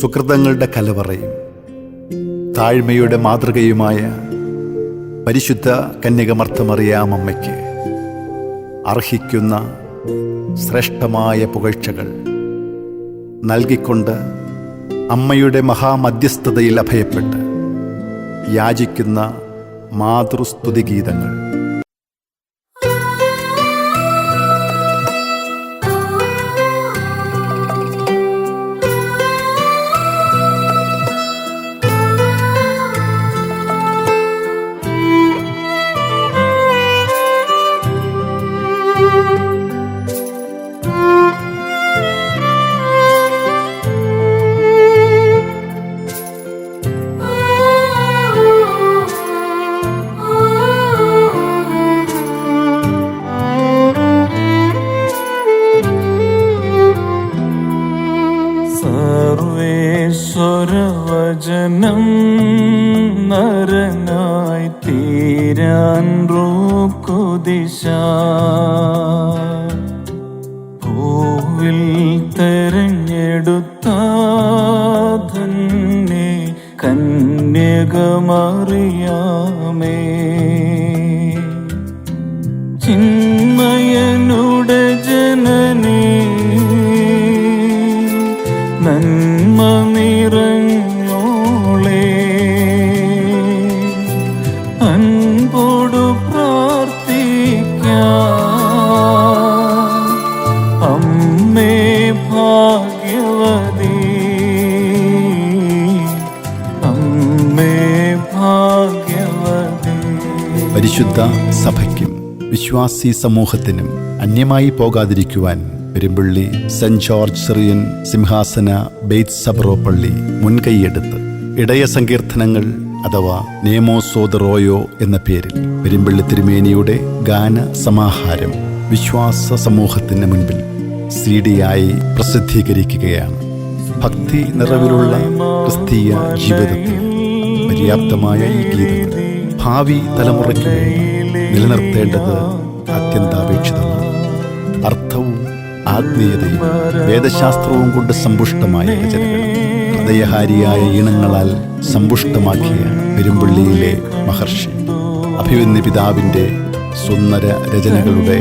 സുഹൃതങ്ങളുടെ കലവറയും താഴ്മയുടെ മാതൃകയുമായ പരിശുദ്ധ കന്യകമർത്ഥമറിയാമമ്മയ്ക്ക് അർഹിക്കുന്ന ശ്രേഷ്ഠമായ പുകഴ്ചകൾ നൽകിക്കൊണ്ട് അമ്മയുടെ മഹാമധ്യസ്ഥതയിൽ അഭയപ്പെട്ട് യാചിക്കുന്ന മാതൃസ്തുതിഗീതങ്ങൾ. സർവേശ്വരവചനം നരനായി തീരാൻ റോക്കുദിശ. പൂവിൽ തെരഞ്ഞെടുത്ത ധന്യേ കന്യകമറിയാമേ. ചിന്മയനുടെ അമ്മേ ഭാഗ്യവതി. അമ്മേ ഭാഗ്യവതി. പരിശുദ്ധ സഭയ്ക്കും വിശ്വാസി സമൂഹത്തിനും അന്യമായി പോകാതിരിക്കുവാൻ പെരുമ്പള്ളി സെന്റ് ജോർജ് സിറിയൻ സിംഹാസന ബെയ്ത്ത് സബ്രോ പള്ളി മുൻകൈയെടുത്ത് ഇടയ സങ്കീർത്തനങ്ങൾ അഥവാ നേമോസോദ് റോയോ എന്ന പേരിൽ പെരുമ്പള്ളി തിരുമേനിയുടെ ഗാന സമാഹാരം വിശ്വാസ സമൂഹത്തിന് മുൻപിൽ സി ആയി പ്രസിദ്ധീകരിക്കുകയാണ്. ഭക്തി നിറവിലുള്ള ക്രിസ്തീയ ജീവിതത്തിൽ പര്യാപ്തമായ ഈ ഗീതങ്ങൾ ഭാവി തലമുറയ്ക്ക് നിലനിർത്തേണ്ടത് അത്യന്താപേക്ഷിതമാണ്. അർത്ഥവും ആത്മീയതയും വേദശാസ്ത്രവും കൊണ്ട് സമ്പുഷ്ടമായ രചനകൾ ഹൃദയഹാരിയായ ഈണങ്ങളാൽ സമ്പുഷ്ടമാക്കിയ പെരുമ്പള്ളിയിലെ മഹർഷി അഭിവന്യ പിതാവിന്റെ സുന്ദര രചനകളുടെ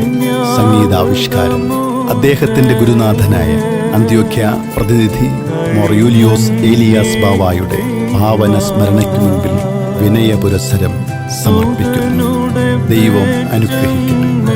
സംഗീതാവിഷ്കാരം അദ്ദേഹത്തിന്റെ ഗുരുനാഥനായ അന്ത്യോഖ്യ പ്രതിനിധി മൊറിയൂലിയോസ് ഏലിയാസ് ബാവായുടെ ഭാവന സ്മരണയ്ക്ക് മുൻപിൽ വിനയ പുരസ്സരം സമർപ്പിക്കുന്നു. ദൈവം അനുഗ്രഹിക്കട്ടെ.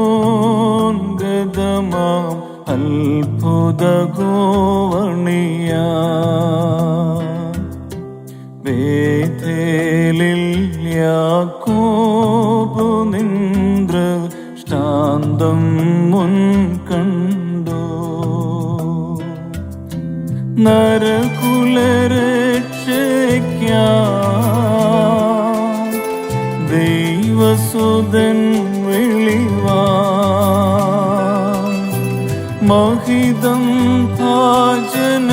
തരണിതലയുടയോൻ ഗതമാം അത്ഭുത ഗോവണിയ വേഥേലിൽ യാക്കോബു നിന്ദ്ര ശാന്തം മുൻ കണ്ടോ നരകുലരക്ഷയ്ക്കാ ദൈവസുതൻ വിളിവാ മഹിതം ഭാജനമേ